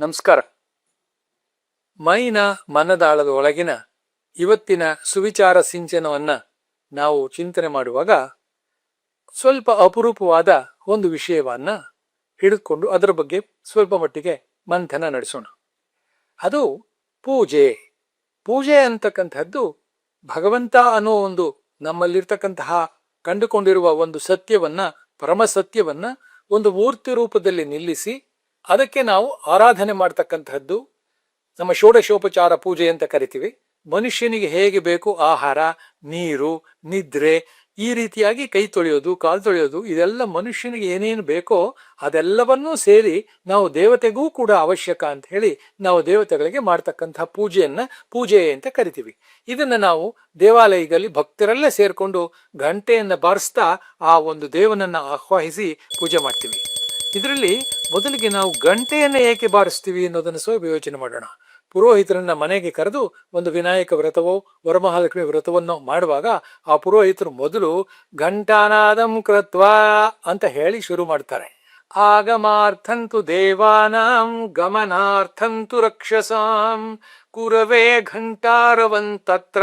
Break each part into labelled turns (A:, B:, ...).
A: ನಮಸ್ಕಾರ. ಮೈನ ಮನದಾಳದ ಒಳಗಿನ ಇವತ್ತಿನ ಸುವಿಚಾರ ಸಿಂಚನವನ್ನ ನಾವು ಚಿಂತನೆ ಮಾಡುವಾಗ ಸ್ವಲ್ಪ ಅಪರೂಪವಾದ ಒಂದು ವಿಷಯವನ್ನ ಹಿಡಿದುಕೊಂಡು ಅದರ ಬಗ್ಗೆ ಸ್ವಲ್ಪ ಮಟ್ಟಿಗೆ ಮಂಥನ ನಡೆಸೋಣ. ಅದು ಪೂಜೆ. ಪೂಜೆ ಅಂತಕ್ಕಂಥದ್ದು ಭಗವಂತ ಅನ್ನೋ ಒಂದು ನಮ್ಮಲ್ಲಿರ್ತಕ್ಕಂತಹ ಕಂಡುಕೊಂಡಿರುವ ಒಂದು ಸತ್ಯವನ್ನ ಪರಮ ಸತ್ಯವನ್ನ ಒಂದು ಮೂರ್ತಿ ರೂಪದಲ್ಲಿ ನಿಲ್ಲಿಸಿ ಅದಕ್ಕೆ ನಾವು ಆರಾಧನೆ ಮಾಡ್ತಕ್ಕಂತಹದ್ದು ನಮ್ಮ ಷೋಡಶೋಪಚಾರ ಪೂಜೆ ಅಂತ ಕರಿತೀವಿ. ಮನುಷ್ಯನಿಗೆ ಹೇಗೆ ಬೇಕು ಆಹಾರ, ನೀರು, ನಿದ್ರೆ, ಈ ರೀತಿಯಾಗಿ ಕೈ ತೊಳೆಯೋದು, ಕಾಲು ತೊಳೆಯೋದು, ಇದೆಲ್ಲ ಮನುಷ್ಯನಿಗೆ ಏನೇನು ಬೇಕೋ ಅದೆಲ್ಲವನ್ನೂ ಸೇರಿ ನಾವು ದೇವತೆಗೂ ಕೂಡ ಅವಶ್ಯಕ ಅಂತ ಹೇಳಿ ನಾವು ದೇವತೆಗಳಿಗೆ ಮಾಡ್ತಕ್ಕಂತಹ ಪೂಜೆಯನ್ನ ಪೂಜೆ ಅಂತ ಕರಿತೀವಿ. ಇದನ್ನ ನಾವು ದೇವಾಲಯದಲ್ಲಿ ಭಕ್ತರೆಲ್ಲ ಸೇರಿಕೊಂಡು ಗಂಟೆಯನ್ನ ಬಾರಿಸ್ತಾ ಆ ಒಂದು ದೇವನನ್ನ ಆಹ್ವಾನಿಸಿ ಪೂಜೆ ಮಾಡ್ತೀವಿ. ಇದರಲ್ಲಿ ಮೊದಲಿಗೆ ನಾವು ಗಂಟೆಯನ್ನು ಏಕೆ ಬಾರಿಸ್ತೀವಿ ಅನ್ನೋದನ್ನು ಸ್ವಲ್ಪ ಯೋಚನೆ ಮಾಡೋಣ. ಪುರೋಹಿತರನ್ನ ಮನೆಗೆ ಕರೆದು ಒಂದು ವಿನಾಯಕ ವ್ರತವೋ, ವರಮಹಾಲಕ್ಷ್ಮಿ ವ್ರತವನ್ನು ಮಾಡುವಾಗ ಆ ಪುರೋಹಿತರು ಮೊದಲು ಘಂಟಾನಾದಂ ಕೃತ್ವ ಅಂತ ಹೇಳಿ ಶುರು ಮಾಡ್ತಾರೆ. ಆಗಮಾರ್ಥಂತು ದೇವಾನಾಂ ಗಮನಾರ್ಥಂತು ರಕ್ಷಸಾಂ. ಕುರವೇ ಘಂಟಾರವಂತತ್ರ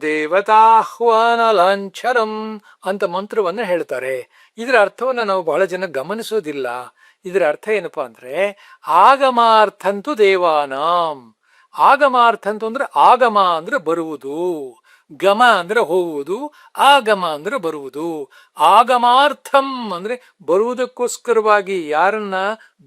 A: ದೇವತಾಹ್ವಾನ ಲಾಂಛರಂ ಅಂತ ಮಂತ್ರವನ್ನು ಹೇಳ್ತಾರೆ. ಇದರ ಅರ್ಥವನ್ನ ನಾವು ಬಹಳ ಜನ ಗಮನಿಸೋದಿಲ್ಲ. ಇದರ ಅರ್ಥ ಏನಪ್ಪಾ ಅಂದ್ರೆ, ಆಗಮಾರ್ಥಂತು ದೇವಾನಾಂ. ಆಗಮಾರ್ಥಂತು ಅಂದ್ರೆ ಆಗಮ ಅಂದ್ರೆ ಬರುವುದು. ಗಮ ಅಂದ್ರೆ ಹೋಗುವುದು. ಆಗಮ ಅಂದ್ರೆ ಬರುವುದು. ಆಗಮಾರ್ಥಂ ಅಂದ್ರೆ ಬರುವುದಕ್ಕೋಸ್ಕರವಾಗಿ ಯಾರನ್ನ?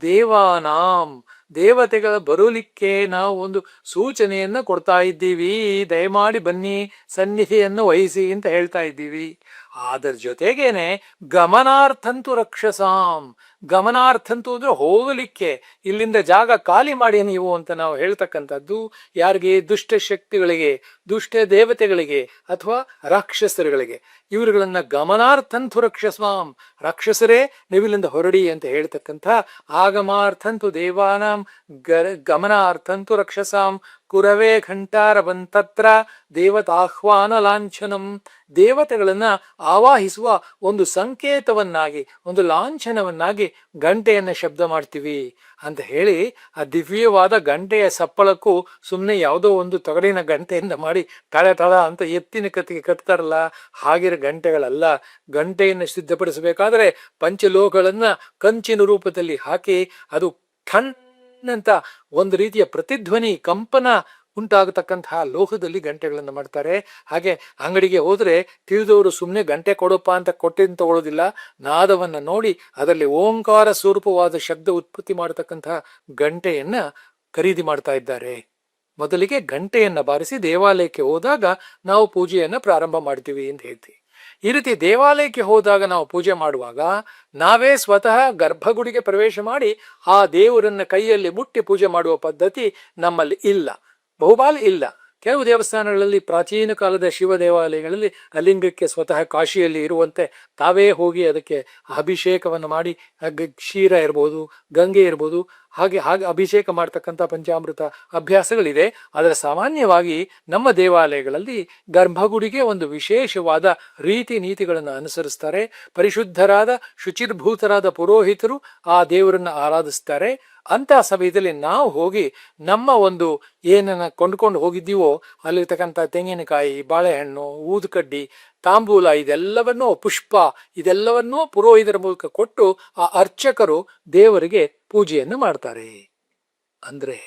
A: ದೇವಾನಾಂ. ದೇವತೆಗಳ ಬರಲಿಕ್ಕೆ ನಾವು ಒಂದು ಸೂಚನೆಯನ್ನ ಕೊಡ್ತಾ ಇದ್ದೀವಿ. ದಯಮಾಡಿ ಬನ್ನಿ, ಸನ್ನಿಧಿಯನ್ನು ವಹಿಸಿ ಅಂತ ಹೇಳ್ತಾ ಇದ್ದೀವಿ. ಅದರ ಜೊತೆಗೇನೆ ಗಮನಾರ್ಥಂತು ರಕ್ಷಸಾಂ. ಗಮನಾರ್ಥಂತು ಅಂದ್ರೆ ಹೋಗಲಿಕ್ಕೆ, ಇಲ್ಲಿಂದ ಜಾಗ ಖಾಲಿ ಮಾಡಿ ನೀವು ಅಂತ ನಾವು ಹೇಳ್ತಕ್ಕಂಥದ್ದು. ಯಾರಿಗೆ? ದುಷ್ಟ ಶಕ್ತಿಗಳಿಗೆ, ದುಷ್ಟ ದೇವತೆಗಳಿಗೆ ಅಥವಾ ರಾಕ್ಷಸರುಗಳಿಗೆ. ಇವರುಗಳನ್ನ ಗಮನಾರ್ಥಂತು ರಕ್ಷಸ್ವಾಂ ರಾಕ್ಷಸರೇ ನೀವಿಲ್ಲಿಂದ ಹೊರಡಿ ಅಂತ ಹೇಳ್ತಕ್ಕಂಥ ಆಗಮಾರ್ಥಂತು ದೇವಾನಾಂ ಗ ಗಮನಾರ್ಥಂತು ರಕ್ಷಸಾಂ, ಕುರವೇ ಘಂಟಾರ ಬಂತತ್ರ ದೇವತಾಹ್ವಾನ ಲಾಂಛನಂ. ದೇವತೆಗಳನ್ನ ಆವಾಹಿಸುವ ಒಂದು ಸಂಕೇತವನ್ನಾಗಿ, ಒಂದು ಲಾಂಛನವನ್ನಾಗಿ ಗಂಟೆಯನ್ನ ಶಬ್ದ ಮಾಡ್ತೀವಿ. ಅಂತ ಹೇಳಿ ಆ ದಿವ್ಯವಾದ ಗಂಟೆಯ ಸಪ್ಪಳಕ್ಕೂ ಸುಮ್ಮನೆ ಯಾವುದೋ ಒಂದು ತಗಡಿನ ಗಂಟೆಯಿಂದ ಮಾಡಿ ತಳ ತಳ ಅಂತ ಎತ್ತಿನ ಕತ್ತಿಗೆ ಕಟ್ತಾರಲ್ಲ, ಹಾಗಿರೋ ಗಂಟೆಗಳಲ್ಲ. ಗಂಟೆಯನ್ನು ಸಿದ್ಧಪಡಿಸಬೇಕಾದ್ರೆ ಪಂಚಲೋಹಗಳನ್ನು ಕಂಚಿನ ರೂಪದಲ್ಲಿ ಹಾಕಿ ಅದು ಅಂತ ಒಂದು ರೀತಿಯ ಪ್ರತಿಧ್ವನಿ ಕಂಪನ ಉಂಟಾಗತಕ್ಕಂತಹ ಲೋಹದಲ್ಲಿ ಗಂಟೆಗಳನ್ನು ಮಾಡ್ತಾರೆ. ಹಾಗೆ ಅಂಗಡಿಗೆ ಹೋದರೆ ತಿಳಿದವರು ಸುಮ್ಮನೆ ಗಂಟೆ ಕೊಡಪ್ಪ ಅಂತ ಕೊಟ್ಟಿನ ತಗೊಳ್ಳೋದಿಲ್ಲ ನಾದವನ್ನು ನೋಡಿ ಅದರಲ್ಲಿ ಓಂಕಾರ ಸ್ವರೂಪವಾದ ಶಬ್ದ ಉತ್ಪತ್ತಿ ಮಾಡತಕ್ಕಂತಹ ಗಂಟೆಯನ್ನು ಖರೀದಿ ಮಾಡ್ತಾ ಇದ್ದಾರೆ. ಮೊದಲಿಗೆ ಗಂಟೆಯನ್ನು ಬಾರಿಸಿ ದೇವಾಲಯಕ್ಕೆ ಹೋದಾಗ ನಾವು ಪೂಜೆಯನ್ನು ಪ್ರಾರಂಭ ಮಾಡ್ತೀವಿ ಅಂತ ಹೇಳ್ತೀವಿ ಈ ರೀತಿ ದೇವಾಲಯಕ್ಕೆ ಹೋದಾಗ ನಾವು ಪೂಜೆ ಮಾಡುವಾಗ ನಾವೇ ಸ್ವತಃ ಗರ್ಭಗುಡಿಗೆ ಪ್ರವೇಶ ಮಾಡಿ ಆ ದೇವರನ್ನ ಕೈಯಲ್ಲಿ ಮುಟ್ಟಿ ಪೂಜೆ ಮಾಡುವ ಪದ್ಧತಿ ನಮ್ಮಲ್ಲಿ ಇಲ್ಲ. ಬಹುಪಾಲು ಇಲ್ಲ. ಕೆಲವು ದೇವಸ್ಥಾನಗಳಲ್ಲಿ ಪ್ರಾಚೀನ ಕಾಲದ ಶಿವ ದೇವಾಲಯಗಳಲ್ಲಿ ಅಲಿಂಗಕ್ಕೆ ಸ್ವತಃ ಕಾಶಿಯಲ್ಲಿ ಇರುವಂತೆ ತಾವೇ ಹೋಗಿ ಅದಕ್ಕೆ ಅಭಿಷೇಕವನ್ನು ಮಾಡಿ ಕ್ಷೀರ ಇರ್ಬೋದು, ಗಂಗೆ ಇರ್ಬೋದು ಹಾಗೆ ಹಾಗೆ ಅಭಿಷೇಕ ಮಾಡ್ತಕ್ಕಂಥ ಪಂಚಾಮೃತ ಅಭ್ಯಾಸಗಳಿದೆ. ಆದರೆ ಸಾಮಾನ್ಯವಾಗಿ ನಮ್ಮ ದೇವಾಲಯಗಳಲ್ಲಿ ಗರ್ಭಗುಡಿಗೆ ಒಂದು ವಿಶೇಷವಾದ ರೀತಿ ನೀತಿಗಳನ್ನು ಅನುಸರಿಸ್ತಾರೆ. ಪರಿಶುದ್ಧರಾದ, ಶುಚಿರ್ಭೂತರಾದ ಪುರೋಹಿತರು ಆ ದೇವರನ್ನ ಆರಾಧಿಸ್ತಾರೆ. ಅಂತ ಸಮಯದಲ್ಲಿ ನಾವು ಹೋಗಿ ನಮ್ಮ ಒಂದು ಏನನ್ನ ಕೊಂಡ್ಕೊಂಡು ಹೋಗಿದ್ದೀವೋ, ಅಲ್ಲಿರ್ತಕ್ಕಂಥ ತೆಂಗಿನಕಾಯಿ, ಬಾಳೆಹಣ್ಣು, ಊದುಕಡ್ಡಿ ತಾಂಬೂಲ, ಇದೆಲ್ಲವನ್ನೂ ಪುಷ್ಪ, ಇದೆಲ್ಲವನ್ನೂ ಪುರೋಹಿತರ ಮೂಲಕ ಕೊಟ್ಟು ಆ ಅರ್ಚಕರು ದೇವರಿಗೆ ಪೂಜೆಯನ್ನು ಮಾಡ್ತಾರೆ. ಅಂದ್ರೆ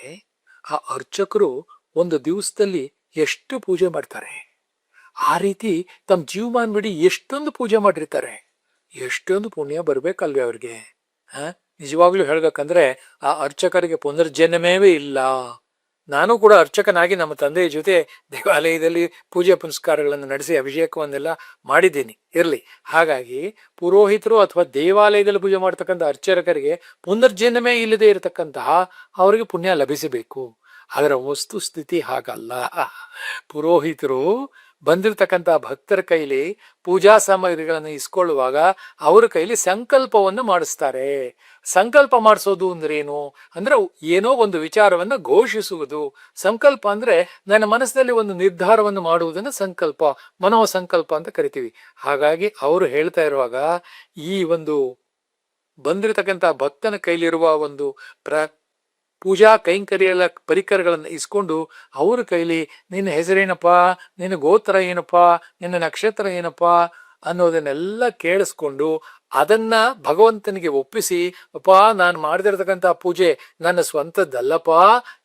A: ಆ ಅರ್ಚಕರು ಒಂದು ದಿವಸದಲ್ಲಿ ಎಷ್ಟು ಪೂಜೆ ಮಾಡ್ತಾರೆ? ಆ ರೀತಿ ತಮ್ಮ ಜೀವಮಾನ ಎಷ್ಟೊಂದು ಪೂಜೆ ಮಾಡಿರ್ತಾರೆ. ಎಷ್ಟೊಂದು ಪುಣ್ಯ ಬರ್ಬೇಕಲ್ವೇ ಅವ್ರಿಗೆ? ಹ? ನಿಜವಾಗ್ಲೂ ಹೇಳ್ಬೇಕಂದ್ರೆ ಆ ಅರ್ಚಕರಿಗೆ ಪುನರ್ಜನ್ಮವೇ ಇಲ್ಲ. ನಾನು ಕೂಡ ಅರ್ಚಕನಾಗಿ ನಮ್ಮ ತಂದೆಯ ಜೊತೆ ದೇವಾಲಯದಲ್ಲಿ ಪೂಜೆ ಪುನಸ್ಕಾರಗಳನ್ನು ನಡೆಸಿ ಅಭಿಷೇಕವನ್ನೆಲ್ಲ ಮಾಡಿದ್ದೀನಿ. ಇರಲಿ. ಹಾಗಾಗಿ ಪುರೋಹಿತರು ಅಥವಾ ದೇವಾಲಯದಲ್ಲಿ ಪೂಜೆ ಮಾಡ್ತಕ್ಕಂಥ ಅರ್ಚಕರಿಗೆ ಪುನರ್ಜನ್ಮೇ ಇಲ್ಲದೆ ಇರತಕ್ಕಂತಹ ಅವರಿಗೆ ಪುಣ್ಯ ಲಭಿಸಬೇಕು. ಅದರ ವಸ್ತು ಸ್ಥಿತಿ ಹಾಗಲ್ಲ. ಪುರೋಹಿತರು ಬಂದಿರತಕ್ಕಂಥ ಭಕ್ತರ ಕೈಲಿ ಪೂಜಾ ಸಾಮಗ್ರಿಗಳನ್ನು ಇಸ್ಕೊಳ್ಳುವಾಗ ಅವರ ಕೈಲಿ ಸಂಕಲ್ಪವನ್ನು ಮಾಡಿಸ್ತಾರೆ. ಸಂಕಲ್ಪ ಮಾಡಿಸೋದು ಅಂದ್ರೇನು ಅಂದ್ರೆ ಏನೋ ಒಂದು ವಿಚಾರವನ್ನ ಘೋಷಿಸುವುದು. ಸಂಕಲ್ಪ ಅಂದ್ರೆ ನನ್ನ ಮನಸ್ಸಿನಲ್ಲಿ ಒಂದು ನಿರ್ಧಾರವನ್ನು ಮಾಡುವುದನ್ನ ಸಂಕಲ್ಪ ಮನೋ ಸಂಕಲ್ಪ ಅಂತ ಕರಿತೀವಿ. ಹಾಗಾಗಿ ಅವರು ಹೇಳ್ತಾ ಇರುವಾಗ ಈ ಒಂದು ಬಂದಿರತಕ್ಕಂಥ ಭಕ್ತನ ಕೈಲಿರುವ ಒಂದು ಪ್ರ ಪೂಜಾ ಕೈಂಕರ್ಯಲ ಪರಿಕರಗಳನ್ನು ಇಸ್ಕೊಂಡು ಅವ್ರ ಕೈಲಿ, ನಿನ್ನ ಹೆಸರೇನಪ್ಪ? ನಿನ್ನ ಗೋತ್ರ ಏನಪ್ಪ? ನಿನ್ನ ನಕ್ಷತ್ರ ಏನಪ್ಪ? ಅನ್ನೋದನ್ನೆಲ್ಲ ಕೇಳಿಸ್ಕೊಂಡು ಅದನ್ನ ಭಗವಂತನಿಗೆ ಒಪ್ಪಿಸಿ, ಅಪ್ಪ, ನಾನು ಮಾಡದಿರತಕ್ಕಂಥ ಪೂಜೆ ನನ್ನ ಸ್ವಂತದ್ದಲ್ಲಪ್ಪ.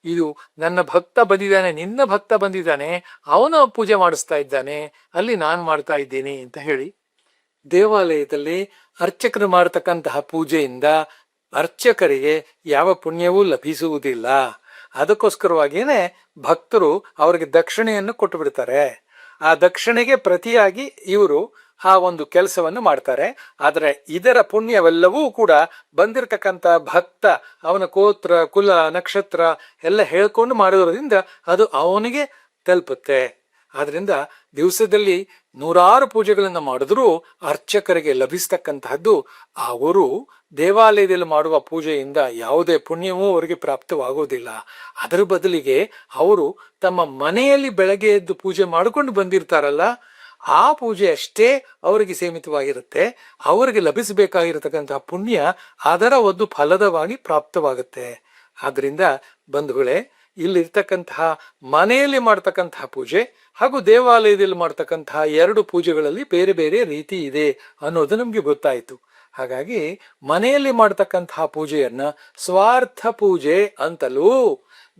A: ಇದು ನನ್ನ ಭಕ್ತ ಬಂದಿದ್ದಾನೆ, ನಿನ್ನ ಭಕ್ತ ಬಂದಿದ್ದಾನೆ. ಅವನ ಪೂಜೆ ಮಾಡಿಸ್ತಾ ಇದ್ದಾನೆ. ಅಲ್ಲಿ ನಾನು ಮಾಡ್ತಾ ಇದ್ದೀನಿ, ಅಂತ ಹೇಳಿ ದೇವಾಲಯದಲ್ಲಿ ಅರ್ಚಕರು ಮಾಡತಕ್ಕಂತಹ ಪೂಜೆಯಿಂದ ಅರ್ಚಕರಿಗೆ ಯಾವ ಪುಣ್ಯವೂ ಲಭಿಸುವುದಿಲ್ಲ. ಅದಕ್ಕೋಸ್ಕರವಾಗಿಯೇ ಭಕ್ತರು ಅವರಿಗೆ ದಕ್ಷಿಣೆಯನ್ನು ಕೊಟ್ಟು ಬಿಡ್ತಾರೆ ಆ ದಕ್ಷಿಣೆಗೆ ಪ್ರತಿಯಾಗಿ ಇವರು ಆ ಒಂದು ಕೆಲಸವನ್ನು ಮಾಡ್ತಾರೆ. ಆದರೆ ಇದರ ಪುಣ್ಯವೆಲ್ಲವೂ ಕೂಡ ಬಂದಿರತಕ್ಕಂಥ ಭಕ್ತ, ಅವನ ಕೋತ್ರ ಕುಲ, ನಕ್ಷತ್ರ ಎಲ್ಲ ಹೇಳ್ಕೊಂಡು ಮಾಡಿರೋದ್ರಿಂದ ಅದು ಅವನಿಗೆ ತಲುಪುತ್ತೆ. ಆದ್ರಿಂದ ದಿವಸದಲ್ಲಿ ನೂರಾರು ಪೂಜೆಗಳನ್ನು ಮಾಡಿದ್ರೂ ಅರ್ಚಕರಿಗೆ ಲಭಿಸ್ತಕ್ಕಂತಹದ್ದು ಅವರು ದೇವಾಲಯದಲ್ಲಿ ಮಾಡುವ ಪೂಜೆಯಿಂದ ಯಾವುದೇ ಪುಣ್ಯವೂ ಅವರಿಗೆ ಪ್ರಾಪ್ತವಾಗುವುದಿಲ್ಲ ಅದರ ಬದಲಿಗೆ ಅವರು ತಮ್ಮ ಮನೆಯಲ್ಲಿ ಬೆಳಗ್ಗೆ ಎದ್ದು ಪೂಜೆ ಮಾಡಿಕೊಂಡು ಬಂದಿರ್ತಾರಲ್ಲ, ಆ ಪೂಜೆ ಅಷ್ಟೇ ಅವರಿಗೆ ಸೀಮಿತವಾಗಿರುತ್ತೆ. ಅವರಿಗೆ ಲಭಿಸಬೇಕಾಗಿರತಕ್ಕಂತಹ ಪುಣ್ಯ ಅದರ ಒಂದು ಫಲದವಾಗಿ ಪ್ರಾಪ್ತವಾಗುತ್ತೆ. ಆದ್ದರಿಂದ ಬಂಧುಗಳೇ, ಇಲ್ಲಿರ್ತಕ್ಕಂತಹ ಮನೆಯಲ್ಲಿ ಮಾಡ್ತಕ್ಕಂತಹ ಪೂಜೆ ಹಾಗೂ ದೇವಾಲಯದಲ್ಲಿ ಮಾಡ್ತಕ್ಕಂತಹ ಎರಡು ಪೂಜೆಗಳಲ್ಲಿ ಬೇರೆ ಬೇರೆ ರೀತಿ ಇದೆ ಅನ್ನೋದು ನಮಗೆ ಗೊತ್ತಾಯಿತು. ಹಾಗಾಗಿ ಮನೆಯಲ್ಲಿ ಮಾಡ್ತಕ್ಕಂತಹ ಪೂಜೆಯನ್ನ ಸ್ವಾರ್ಥ ಪೂಜೆ ಅಂತಲೂ,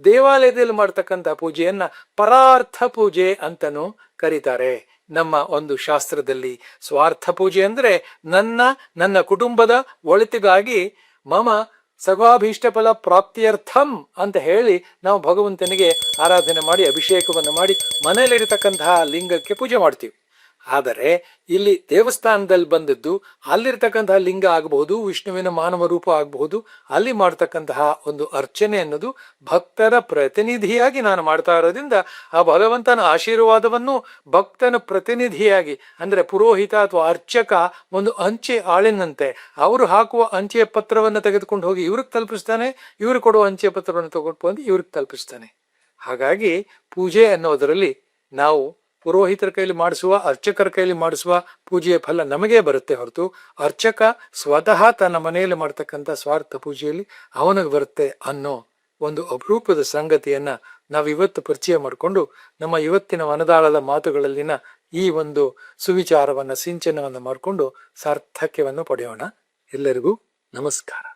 A: ದೇವಾಲಯದಲ್ಲಿ ಮಾಡ್ತಕ್ಕಂತಹ ಪೂಜೆಯನ್ನ ಪರಾರ್ಥ ಪೂಜೆ ಅಂತನೂ ಕರೀತಾರೆ. ನಮ್ಮ ಒಂದು ಶಾಸ್ತ್ರದಲ್ಲಿ ಸ್ವಾರ್ಥ ಪೂಜೆ ಅಂದ್ರೆ ನನ್ನ ನನ್ನ ಕುಟುಂಬದ ಒಳಿತಿಗಾಗಿ ಮಮ ಸಗಾಭೀಷ್ಟ ಫಲ ಪ್ರಾಪ್ತಿಯರ್ಥಂ ಅಂತ ಹೇಳಿ ನಾವು ಭಗವಂತನಿಗೆ ಆರಾಧನೆ ಮಾಡಿ ಅಭಿಷೇಕವನ್ನು ಮಾಡಿ ಮನೆಯಲ್ಲಿರತಕ್ಕಂತಹ ಲಿಂಗಕ್ಕೆ ಪೂಜೆ ಮಾಡ್ತೀವಿ. ಆದರೆ ಇಲ್ಲಿ ದೇವಸ್ಥಾನದಲ್ಲಿ ಬಂದದ್ದು ಅಲ್ಲಿರ್ತಕ್ಕಂತಹ ಲಿಂಗ ಆಗಬಹುದು, ವಿಷ್ಣುವಿನ ಮಾನವ ರೂಪ ಆಗಬಹುದು, ಅಲ್ಲಿ ಮಾಡ್ತಕ್ಕಂತಹ ಒಂದು ಅರ್ಚನೆ ಅನ್ನೋದು ಭಕ್ತರ ಪ್ರತಿನಿಧಿಯಾಗಿ ನಾನು ಮಾಡ್ತಾ ಇರೋದ್ರಿಂದ ಆ ಭಗವಂತನ ಆಶೀರ್ವಾದವನ್ನು ಭಕ್ತನ ಪ್ರತಿನಿಧಿಯಾಗಿ, ಅಂದ್ರೆ ಪುರೋಹಿತ ಅಥವಾ ಅರ್ಚಕ ಒಂದು ಅಂಚೆ ಆಳಿನಂತೆ, ಅವರು ಹಾಕುವ ಅಂಚೆ ಪತ್ರವನ್ನು ತೆಗೆದುಕೊಂಡು ಹೋಗಿ ಇವ್ರಿಗೆ ತಲುಪಿಸ್ತಾನೆ, ಇವರು ಕೊಡುವ ಅಂಚೆ ಪತ್ರವನ್ನು ತಗೊಂಡು ಬಂದು ಇವ್ರಿಗೆ ತಲುಪಿಸ್ತಾನೆ. ಹಾಗಾಗಿ ಪೂಜೆ ಅನ್ನೋದರಲ್ಲಿ ನಾವು ಪುರೋಹಿತರ ಕೈಲಿ ಮಾಡಿಸುವ, ಅರ್ಚಕರ ಕೈಲಿ ಮಾಡಿಸುವ ಪೂಜೆಯ ಫಲ ನಮಗೇ ಬರುತ್ತೆ ಹೊರತು ಅರ್ಚಕ ಸ್ವತಃ ತನ್ನ ಮನೆಯಲ್ಲಿ ಮಾಡ್ತಕ್ಕಂಥ ಸ್ವಾರ್ಥ ಪೂಜೆಯಲ್ಲಿ ಅವನಿಗೆ ಬರುತ್ತೆ ಅನ್ನೋ ಒಂದು ಅಪರೂಪದ ಸಂಗತಿಯನ್ನ ನಾವು ಇವತ್ತು ಪರಿಚಯ ಮಾಡಿಕೊಂಡು ನಮ್ಮ ಇವತ್ತಿನ ವನದಾಳದ ಮಾತುಗಳಲ್ಲಿನ ಈ ಒಂದು ಸುವಿಚಾರವನ್ನ, ಸಿಂಚನವನ್ನು ಮಾಡಿಕೊಂಡು ಸಾರ್ಥಕ್ಯವನ್ನು ಪಡೆಯೋಣ. ಎಲ್ಲರಿಗೂ ನಮಸ್ಕಾರ.